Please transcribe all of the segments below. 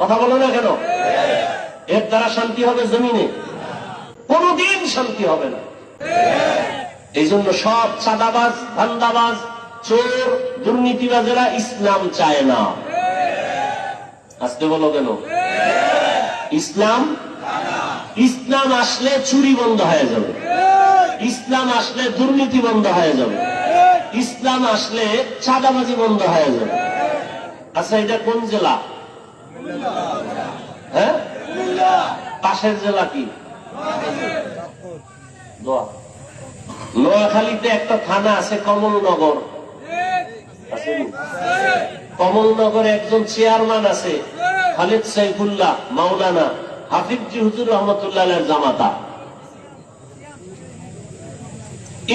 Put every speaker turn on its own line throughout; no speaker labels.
কথা বলো না কেন? এর দ্বারা শান্তি হবে জমিনে। কোনদিন শান্তি হবে না। এই জন্য সব চাঁদাবাজ, ধান্দাবাজ, চোর, দুর্নীতিবাজেরা ইসলাম চায় না। আসতে বলো কেন? ইসলাম? ইসলাম আসলে চুরি বন্ধ হয়ে যাবে। ইসলাম আসলে দুর্নীতি বন্ধ হয়ে যাবে। ইসলাম আসলে চাঁদাবাজি বন্ধ হয়ে যাবে। আচ্ছা এটা কোন জেলা হ্যাঁ পাশের জেলা কি? নোয়াখালীতে একটা থানা আছে, কমলনগর। কমলনগরে একজন চেয়ারম্যান আছে, খালিদ সাইফুল্লাহ মাওলানা হাফিজি হুজুর রহমতুল্লাহ জামাতা।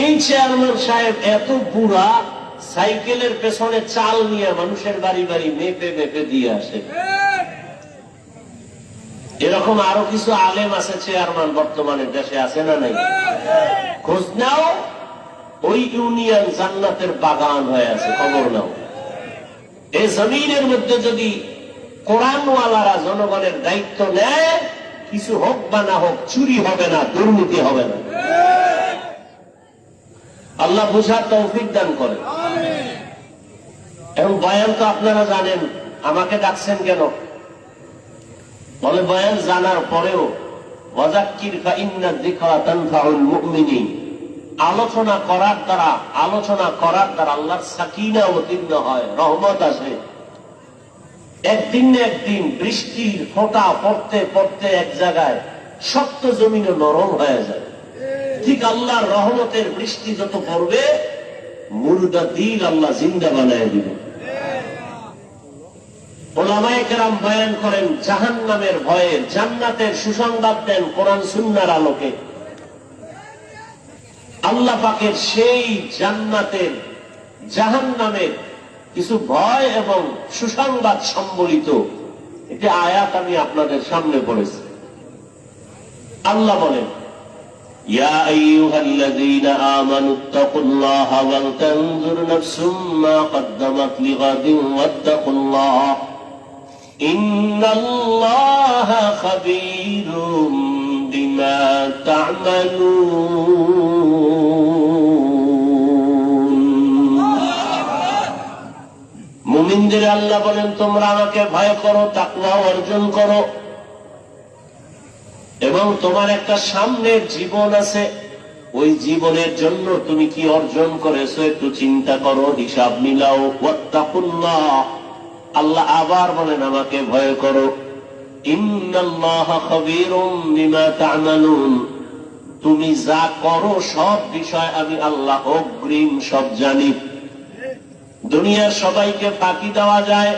এই চেয়ারম্যান সাহেব এত বুড়া, সাইকেলের পেছনে চাল নিয়ে মানুষের বাড়ি বাড়ি মেপে মেপে দিয়ে আসে। এরকম আরও কিছু আলেম আছে চেয়ারম্যান বর্তমানে দেশে আছে না নাই? খোঁজ নাও ওই ইউনিয়ন জান্নাতের বাগান হয়ে আছে খবর নাও। এই জমিনের মধ্যে যদি কোরআনওয়ালারা জনগণের দায়িত্ব নেয় কিছু হোক বা না হোক চুরি হবে না দুর্নীতি হবে না। আল্লাহ বুঝার তৌফিক দান করে এবং বয়ান তো আপনারা জানেন আমাকে ডাকছেন কেন? বলে বয়ান জানার পরেও আলোচনা করার দ্বারা, আলোচনা করার দ্বারা আল্লাহর সাকিনা অবতীর্ণ হয়, রহমত আসে। একদিন না একদিন বৃষ্টির ফোঁটা পড়তে পড়তে এক জায়গায় শক্ত জমিনে নরম হয়ে যায়। ঠিক আল্লাহর রহমতের বৃষ্টি যত পড়বে মুর্দা দিল আল্লাহ জিন্দা বানায় দিবে। ওলামায়ে কেরাম বয়ান করেন জাহান নামের ভয়ে জান্নাতের সুসংবাদ দেন কোরআন সুন্নার আলোকে আল্লাহ পাকের সেই জান্নাতের জাহান নামের কিছু ভয় এবং সুসংবাদ সম্বলিত একটি আয়াত আমি আপনাদের সামনে পড়েছি আল্লাহ বলেন يا أيها الذين آمنوا اتقوا الله ولتنظر نفس ما قدمت لغد واتقوا الله إن الله خبير بما تعملون মুমিনদের আল্লাহ বলেন তোমরা আমাকে ভয় করো তাকওয়া অর্জন করো এবং তোমার একটা সামনের জীবন আছে ওই জীবনের জন্য তুমি কি অর্জন করেছো একটু চিন্তা করো হিসাব মিলাও ওয়াত্তাকুল্লাহ আল্লাহ আবার বলেন, আমাকে ভয় করো। তুমি যা করো, সব বিষয় আমি আল্লাহ অগ্রিম সব জানি। দুনিয়ার সবাইকে ফাঁকি দেওয়া যায়।